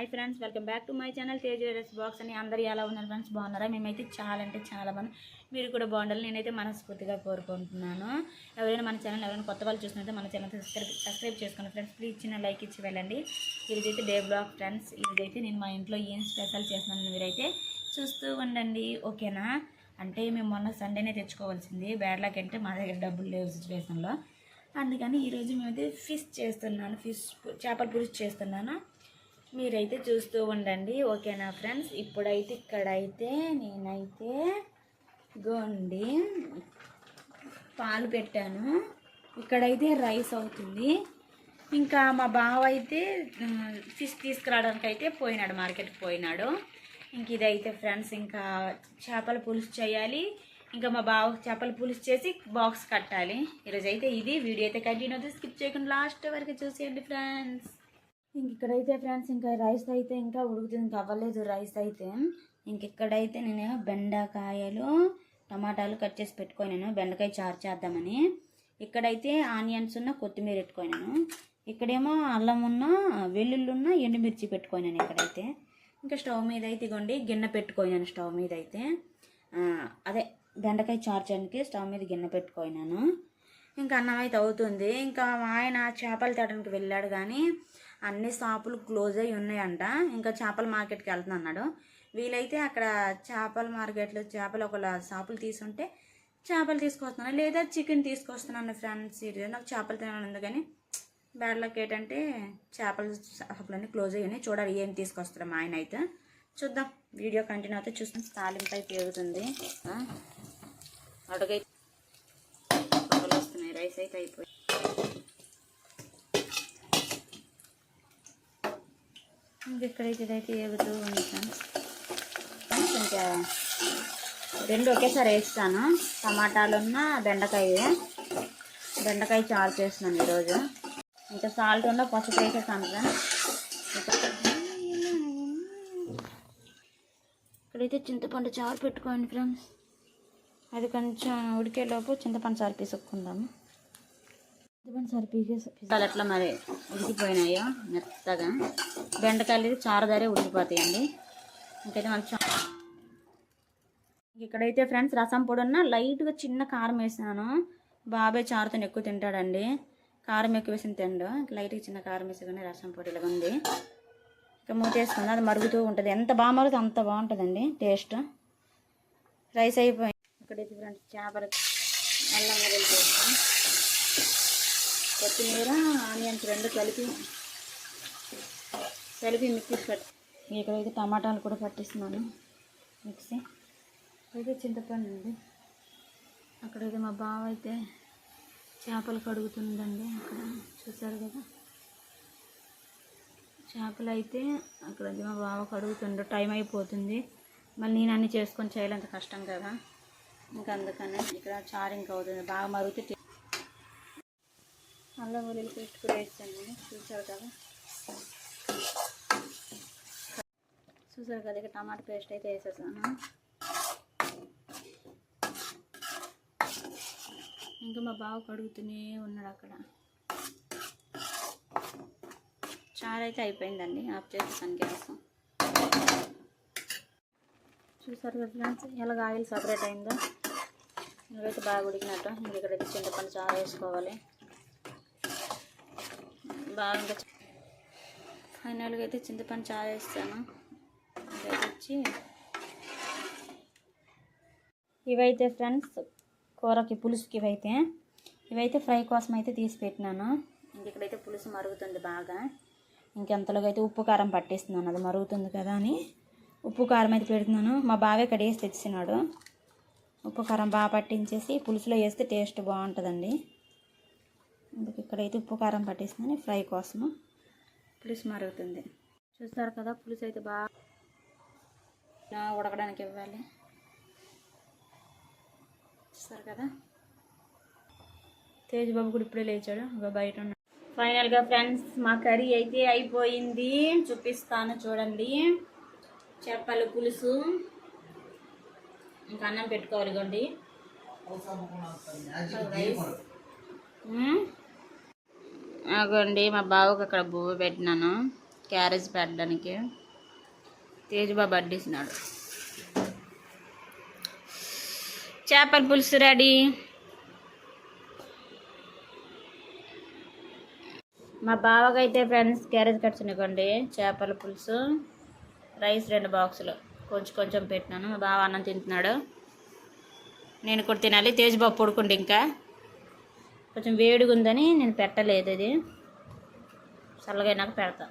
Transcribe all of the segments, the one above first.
Hi friends welcome back to my channel Tej jewellers box అని అందరూ ఎలా ఉన్నారు ఫ్రెండ్స్? బాగున్నారా? మేమైతే చాలా అంటే చాలా బాగున్నాం. మీరు కూడా బాగుండాలి నేనైతే మనస్ఫూర్తిగా కోరుకుంటున్నాను. ఎవరైనా మన ఛానల్ ఎవరైనా కొత్త వాళ్ళు చూసినట్టు మన ఛానల్ సబ్స్క్రైబ్ సబ్స్క్రైబ్ చేసుకోండి ఫ్రెండ్స్. ప్లీజ్ చిన్న లైక్ ఇచ్చి వెళ్ళండి. ఇదైతే డే బ్లాగ్ ఫ్రెండ్స్. ఇదైతే నేను మా ఇంట్లో ఏం స్పెషల్ చేస్తున్నాను మీరైతే చూస్తూ ఉండండి. ఓకేనా? అంటే మేము మొన్న సండేనే తెచ్చుకోవాల్సింది. బ్యాడ్లాక్ అంటే మా దగ్గర డబ్బులు లేవు సిచ్యువేషన్లో అందుకని ఈరోజు మేమైతే ఫిష్ చేస్తున్నాను. ఫిష్ చేపల పులుసు చేస్తున్నాను. మీరైతే చూస్తూ ఉండండి ఓకేనా ఫ్రెండ్స్? ఇప్పుడైతే ఇక్కడైతే నేనైతే గోండి పాలు పెట్టాను. ఇక్కడైతే రైస్ అవుతుంది. ఇంకా మా బావ అయితే ఫిష్ తీసుకురావడానికి అయితే పోయినాడు మార్కెట్కి పోయినాడు. ఇంక ఇదైతే ఫ్రెండ్స్ ఇంకా చేపల పులుసు చేయాలి. ఇంకా మా బావ చేపల పులుసు చేసి బాక్స్ కట్టాలి. ఈరోజు అయితే ఇది. వీడియో అయితే కంటిన్యూ అవుతుంది. స్కిప్ చేయకుండా లాస్ట్ వరకు చూసేయండి ఫ్రెండ్స్. ఇంక ఇక్కడైతే ఫ్రెండ్స్ ఇంకా రైస్ అయితే ఇంకా ఉడుకుతుంది. ఇంకా అవ్వలేదు రైస్ అయితే. ఇంక ఇక్కడైతే నేను బెండకాయలు టమాటాలు కట్ చేసి పెట్టుకోనాను బెండకాయ చారు చేద్దామని. ఇక్కడైతే ఆనియన్స్ ఉన్న కొత్తిమీర పెట్టుకోనాను ఇక్కడేమో అల్లం ఉన్న వెల్లుల్లి ఉన్న ఎండుమిర్చి పెట్టుకోనాను ఇక్కడైతే. ఇంకా స్టవ్ మీద అయితే ఇగోండి గిన్నె పెట్టుకోనాను స్టవ్ మీద అయితే. అదే బెండకాయ చారు చేయడానికి స్టవ్ మీద గిన్నె పెట్టుకోనాను ఇంకా అన్నం అయితే అవుతుంది. ఇంకా మా ఆయన చేపలు తేడానికి వెళ్ళాడు కానీ అన్ని షాపులు క్లోజ్ అయి ఉన్నాయంట. ఇంకా చేపల మార్కెట్కి వెళ్తున్నా అన్నాడు వీలైతే అక్కడ చేపల మార్కెట్లో చేపలు ఒకళ్ళ షాపులు తీసుంటే చేపలు తీసుకొస్తున్నాను లేదా చికెన్ తీసుకొస్తున్నాను ఫ్రెండ్స్. ఇది నాకు చేపలు తినాలని ఉంది కానీ బ్యాడ్ లక్ ఏంటంటే చేపల షాపులన్నీ క్లోజ్ అయ్యాయి చూడాలి ఏం తీసుకొస్తాడు మా ఆయన అయితే. చూద్దాం. వీడియో కంటిన్యూ అయితే చూస్తాం. తాలింపు అయితే పెరుగుతుంది అడుగైతే వస్తున్నాయి రైస్ అయితే అయిపోయి ఇక్కడైతే ఇదైతే ఏగుతూ ఉంటాను. ఇంకా రెండు ఒకేసారి వేస్తాను. టమాటాలున్న బెండకాయ. బెండకాయ చారు చేస్తున్నాను ఈరోజు. ఇంకా సాల్ట్ ఉన్న పసుపు వేసేసాను ఇక్కడైతే చింతపండు చారు పెట్టుకోండి ఫ్రెండ్స్. అది కొంచెం ఉడికేలోపు చింతపండు చారు పీసుకుందాము సార్ సారు పీకేసి పిసాలు ఎట్లా మరి ఉడికిపోయినాయో మెత్తగా. బెండకాయలు చారదారే ఉడికిపోతాయండి. ఇంకైతే మనకి చా- ఇక్కడైతే ఫ్రెండ్స్ రసం పొడి ఉన్న లైట్గా చిన్న కారం వేసాను బాబాయ్ చారుతో ఎక్కువ తింటాడండి. కారం ఎక్కువ వేసిన తిండు. లైట్గా చిన్న కారం వేసుకుని రసం పొడి ఇలా ఉంది. ఇక మూతేసుకుంది అది మరుగుతూ ఉంటుంది. ఎంత బాగా మరుగుతుంది అంత బాగుంటుందండి టేస్ట్. రైస్ అయిపోయింది ఇక్కడైతే ఫ్రెండ్స్ చేపలు అల్లం కొత్తిమీర ఆనియన్స్ రెండు కలిపి కలిపి మిక్సీ పట్టి ఇక్కడైతే టమాటాలు కూడా పట్టిస్తున్నాను మిక్సీ. అయితే చింతపండు ఉంది అక్కడైతే మా బావ అయితే చేపలు కడుగుతుందండి. అక్కడ చూసారు కదా? చేపలు అయితే అక్కడ మా బావ కడుగుతుండ్రు టైం అయిపోతుంది. మళ్ళీ నేను అన్నీ చేసుకొని చేయాలంత కష్టం కదా? ఇంకా అందుకని ఇక్కడ చారు ఇంకా అవుతుంది. బాగా మరుగుతే అల్లం వెల్లుల్లి పేస్ట్ కూడా వేస్తాను. చూసారు కదా? చూసారు కదా? ఇక టమాటా పేస్ట్ అయితే వేసేసాను. ఇంకా మా బావ కడుగుతూనే ఉన్నాడు అక్కడ. చారు అయితే అయిపోయిందండి. ఆఫ్ చేసేసాను గ్యాస్. చూసారు కదా ఫ్రెండ్స్? ఎలాగ ఆయిల్ సపరేట్ అయిందో. ఇలాగైతే బాగా ఉడికినట్టు. ఇంకా ఇక్కడైతే చింతపండు చారు వేసుకోవాలి. బాగా ఫైనల్గా అయితే చింతపండు చాలా వేస్తాను. వచ్చి ఇవైతే ఫ్రెండ్స్ కూరకి పులుసుకి ఇవైతే. ఇవైతే ఫ్రై కోసం అయితే తీసి పెట్టినాను. ఇంకెక్కడైతే పులుసు మరుగుతుంది బాగా. ఇంకెంతలోగా అయితే ఉప్పు కారం పట్టేస్తున్నాను. అది మరుగుతుంది కదా అని ఉప్పు కారం అయితే పెడుతున్నాను. మా బావే ఇక్కడ వేసి తెచ్చినాడు. ఉప్పు కారం బాగా పట్టించేసి పులుసులో వేస్తే టేస్ట్ బాగుంటుందండి. అందుకు ఇక్కడైతే ఉప్పు కారం పట్టేసిందని ఫ్రై కోసము పులుసు మరుగుతుంది. చూస్తారు కదా పులుసు అయితే బాగా ఉడకడానికి ఇవ్వాలి. చూస్తారు కదా? తేజ్బాబు కూడా ఇప్పుడే లేచాడు ఇంకా బయట ఉన్నాడు ఫైనల్గా ఫ్రెండ్స్ మా కర్రీ అయితే అయిపోయింది. చూపిస్తాను చూడండి. చేపల పులుసు. ఇంకా అన్నం పెట్టుకోవాలి ఇగోండి. అగోండి మా బావకు అక్కడ బువ్వ పెట్టినాను క్యారేజ్ పెట్టడానికి. తేజబాబు అడ్డేసినాడు. చేపల పులుసు రెడీ. మా బావకైతే ఫ్రెండ్స్ క్యారేజ్ కట్టినకండి చేపల పులుసు రైస్ రెండు బాక్సులు. కొంచెం కొంచెం పెట్టినాను మా బావ అన్నం తింటున్నాడు. నేను కూడా తినాలి తేజబాబు పడుకుంటే ఇంకా. కొంచెం వేడిగా ఉందని నేను పెట్టలేదు ఇది. చల్లగా అయినాక పెడతా.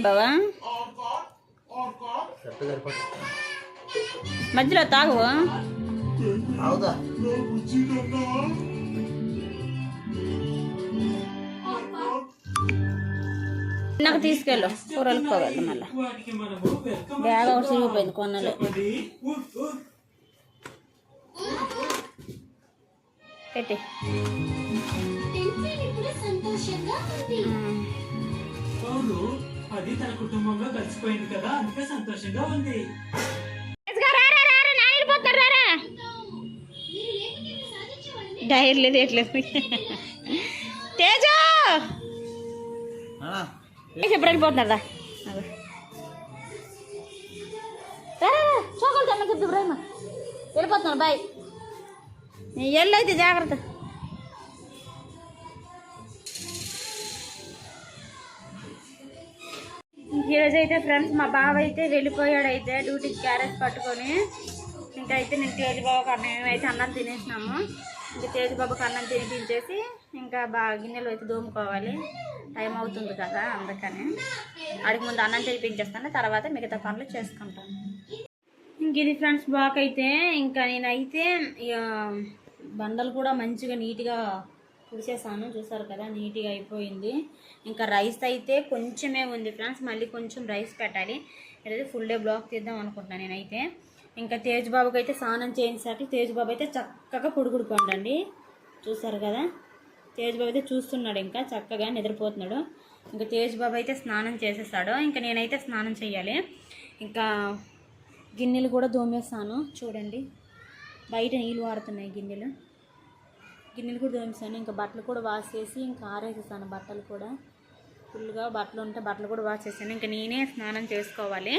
బావా? మధ్యలో తాగు. నాకు తీసుకెళ్ళు. కూరలు పోవాలి మళ్ళీ. బ్యాగ్ ఒకటి ఊ, ఊ. పెట్టి. అది తన కుటుంబంలో కలిసిపోయింది కదా అందుకే సంతోషంగా ఉంది డైర్ లేదు ఎట్లేదు. ఎప్పుడు వెళ్ళిపోతున్నారా చోకలు తెమ్మ చెప్తు బ్రహ్మ వెళ్ళిపోతున్నాను బాయ్ ఎల్లైతే జాగ్రత్త ఈరోజు అయితే ఫ్రెండ్స్ మా బావ అయితే వెళ్ళిపోయాడు అయితే డ్యూటీకి క్యారెట్ పట్టుకొని. ఇంకా అయితే నేను తేజబాబుకి అన్నం అయితే అన్నం తినేసినాము. ఇంకా తేజబాబుకి అన్నం తినిపించేసి ఇంకా బాగా గిన్నెలు అయితే దోముకోవాలి. టైం అవుతుంది కదా అందుకని. అడిగి ముందు అన్నం తినిపించేస్తాను తర్వాత మిగతా పనులు చేసుకుంటాను. ఇంక ఇది ఫ్రెండ్స్ బ్లాక్ అయితే ఇంకా నేనైతే ఇక బండలు కూడా మంచిగా నీట్గా కుడిసేసాను చూసారు కదా నీట్గా అయిపోయింది. ఇంకా రైస్ అయితే కొంచెమే ఉంది ఫ్రెండ్స్ మళ్ళీ కొంచెం రైస్ పెట్టాలి. ఈరోజు ఫుల్ డే బ్లాక్ తీద్దాం అనుకుంటున్నాను నేనైతే. ఇంకా తేజ్ బాబుకి అయితే స్నానం చేయించాక తేజ్ బాబు అయితే చక్కగా పొడుగుడుకోండి చూసారు కదా? తేజ్ బాబు అయితే చూస్తున్నాడు ఇంకా చక్కగా నిద్రపోతున్నాడు. ఇంకా తేజ్ బాబు అయితే స్నానం చేసేస్తాడు. ఇంకా నేనైతే స్నానం చేయాలి ఇంకా గిన్నెలు కూడా దోమేస్తాను. చూడండి బయట నీళ్ళు వాడుతున్నాయి గిన్నెలు. గిన్నెలు కూడా దోమేస్తాను. ఇంకా బట్టలు కూడా వాష్ చేసి ఇంకా ఆరేసేసాను బట్టలు కూడా. ఫుల్గా బట్టలు ఉంటే బట్టలు కూడా వాష్ చేశాను ఇంకా నేనే స్నానం చేసుకోవాలి.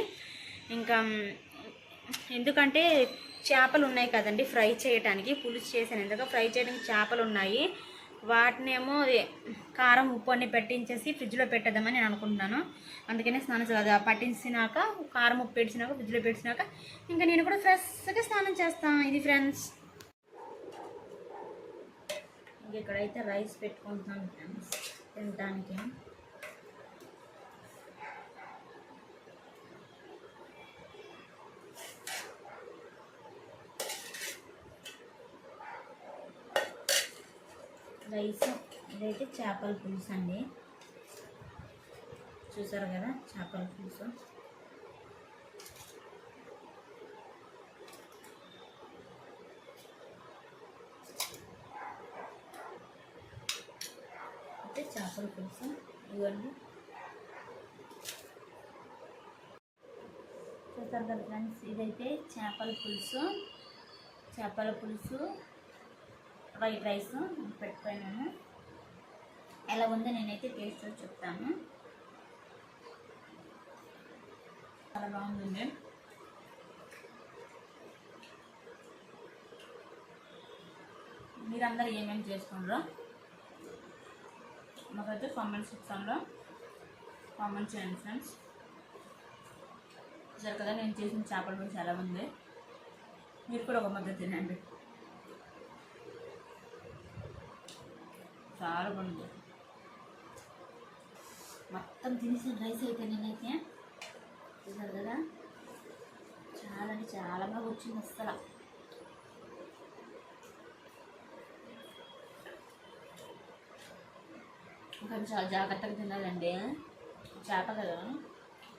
ఇంకా ఎందుకంటే చేపలు ఉన్నాయి కదండి ఫ్రై చేయడానికి పులుసు చేశాను. ఎందుకంటే ఫ్రై చేయడానికి చేపలు ఉన్నాయి. వాటినేమో కారం ఉప్పు అన్ని పెట్టించేసి ఫ్రిడ్జ్లో పెట్టేద్దామని నేను అనుకుంటున్నాను. అందుకనే స్నానం చేయాలి అది పట్టించినాక కారం ఉప్పు పెట్టినాక ఫ్రిడ్జ్లో పెట్టినాక ఇంకా నేను కూడా ఫ్రెష్గా స్నానం చేస్తాను ఇది ఫ్రెండ్స్. ఇంక ఇక్కడైతే రైస్ పెట్టుకుంటాను ఫ్రెండ్స్ తినడానికి రైస్ ఇదైతే చేపల పులుసు అండి. చూసారు కదా చేపల పులుసు. అయితే చేపల పులుసు. ఇవ్వండి చూసారు కదా ఫ్రెండ్స్ ఇదైతే చేపల పులుసు. చేపల పులుసు. వైట్ రైస్ పెట్టుకున్నాను. ఎలా ఉందో నేనైతే టేస్ట్ చెప్తాను. చాలా బాగుందండి మీరందరూ ఏమేమి చేసుకుంటారో మాకైతే కామెంట్స్ ఇస్తాను కామెంట్ చేయండి ఫ్రెండ్స్ చూసారు కదా నేను చేసిన చేపల పులుసు ఎలా ఉంది? మీరు కూడా ఒక మధ్య తినండి. చాలా బాగుంది మొత్తం తినేసిన రైస్ అయితే నేనైతే. చూసారు కదా? చాలా అంటే చాలా బాగా వచ్చింది అసలు కొంచెం చాలా జాగ్రత్తగా తినాలండి. చేప కదా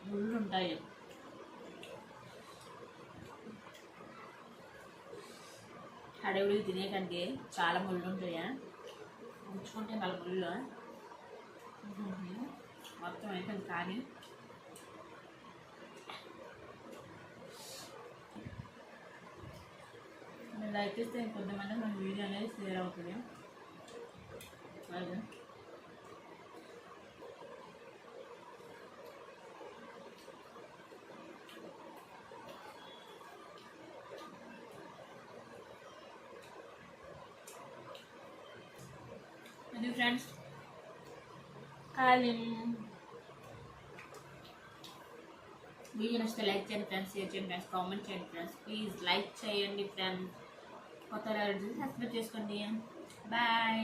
ముళ్ళు ఉంటాయి. అడవుడికి తినేకంటే చాలా ముళ్ళు ఉంటాయా? గుచ్చుకుంటే వాళ్ళ గుళ్ళో. మొత్తం అయితే కానీ మీరు లైక్ చేస్తే ఇంకొంతమంది మన వీడియో అనేది షేర్ అవుతుంది. అలాగే అది ఫ్రెండ్స్ ఖాళీ వీడియో నచ్చితే లైక్ చేయండి ఫ్రెండ్స్ షేర్ చేయండి ఫ్రెండ్స్ కామెంట్ చేయండి ఫ్రెండ్స్ ప్లీజ్ లైక్ చేయండి ఫ్రెండ్స్ కొత్త సబ్స్క్రైబ్ చేసుకోండి. బాయ్